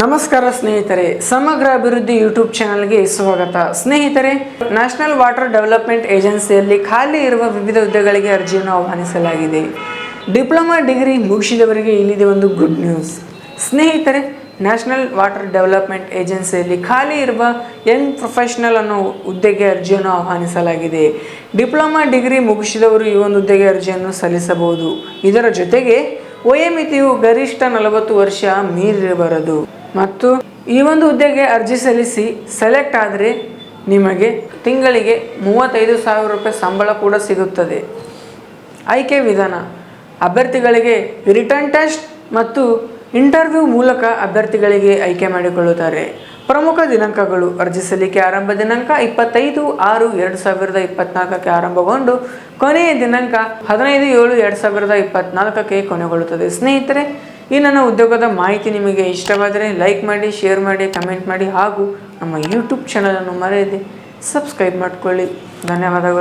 ನಮಸ್ಕಾರ ಸ್ನೇಹಿತರೆ, ಸಮಗ್ರ ಅಭಿವೃದ್ಧಿ ಯೂಟ್ಯೂಬ್ ಚಾನಲ್ಗೆ ಸ್ವಾಗತ. ಸ್ನೇಹಿತರೆ, ನ್ಯಾಷನಲ್ ವಾಟರ್ ಡೆವಲಪ್ಮೆಂಟ್ ಏಜೆನ್ಸಿಯಲ್ಲಿ ಖಾಲಿ ಇರುವ ವಿವಿಧ ಹುದ್ದೆಗಳಿಗೆ ಅರ್ಜಿಯನ್ನು ಆಹ್ವಾನಿಸಲಾಗಿದೆ. ಡಿಪ್ಲೊಮಾ ಡಿಗ್ರಿ ಮುಗಿಸಿದವರಿಗೆ ಇಲ್ಲಿದೆ ಒಂದು ಗುಡ್ ನ್ಯೂಸ್. ಸ್ನೇಹಿತರೆ, ನ್ಯಾಷನಲ್ ವಾಟರ್ ಡೆವಲಪ್ಮೆಂಟ್ ಏಜೆನ್ಸಿಯಲ್ಲಿ ಖಾಲಿ ಇರುವ ಯಂಗ್ ಪ್ರೊಫೆಷನಲ್ ಅನ್ನೋ ಹುದ್ದೆಗೆ ಅರ್ಜಿಯನ್ನು ಆಹ್ವಾನಿಸಲಾಗಿದೆ. ಡಿಪ್ಲೊಮಾ ಡಿಗ್ರಿ ಮುಗಿಸಿದವರು ಈ ಒಂದು ಹುದ್ದೆಗೆ ಅರ್ಜಿಯನ್ನು ಸಲ್ಲಿಸಬಹುದು. ಇದರ ಜೊತೆಗೆ, ವಯೋಮಿತಿಯು ಗರಿಷ್ಠ ನಲವತ್ತು ವರ್ಷ ಮೀರಿರಬಾರದು. ಮತ್ತು ಈ ಒಂದು ಹುದ್ದೆಗೆ ಅರ್ಜಿ ಸಲ್ಲಿಸಿ ಸೆಲೆಕ್ಟ್ ಆದರೆ ನಿಮಗೆ ತಿಂಗಳಿಗೆ ಮೂವತ್ತೈದು ಸಾವಿರ ರೂಪಾಯಿ ಸಂಬಳ ಕೂಡ ಸಿಗುತ್ತದೆ. ಆಯ್ಕೆ ವಿಧಾನ. ಅಭ್ಯರ್ಥಿಗಳಿಗೆ ರಿಟರ್ನ್ ಟೆಸ್ಟ್ ಮತ್ತು ಇಂಟರ್ವ್ಯೂ ಮೂಲಕ ಅಭ್ಯರ್ಥಿಗಳಿಗೆ ಆಯ್ಕೆ ಮಾಡಿಕೊಳ್ಳುತ್ತಾರೆ. ಪ್ರಮುಖ ದಿನಾಂಕಗಳು. ಅರ್ಜಿ ಸಲ್ಲಿಕೆ ಆರಂಭ ದಿನಾಂಕ ಇಪ್ಪತ್ತೈದು ಆರು ಎರಡು ಸಾವಿರದ ಇಪ್ಪತ್ನಾಲ್ಕಕ್ಕೆ ಆರಂಭಗೊಂಡು ಕೊನೆಯ ದಿನಾಂಕ ಹದಿನೈದು ಏಳು ಎರಡು ಸಾವಿರದ ಇಪ್ಪತ್ನಾಲ್ಕಕ್ಕೆ ಕೊನೆಗೊಳ್ಳುತ್ತದೆ. ಸ್ನೇಹಿತರೆ ಈ ನನ್ನ ಉದ್ಯೋಗದ ಮಾಹಿತಿ ನಿಮಗೆ ಇಷ್ಟವಾದರೆ ಲೈಕ್ ಮಾಡಿ, ಶೇರ್ ಮಾಡಿ, ಕಮೆಂಟ್ ಮಾಡಿ ಹಾಗೂ ನಮ್ಮ ಯೂಟ್ಯೂಬ್ ಚಾನಲನ್ನು ಮರೆಯದೆ ಸಬ್ಸ್ಕ್ರೈಬ್ ಮಾಡಿಕೊಳ್ಳಿ. ಧನ್ಯವಾದಗಳು.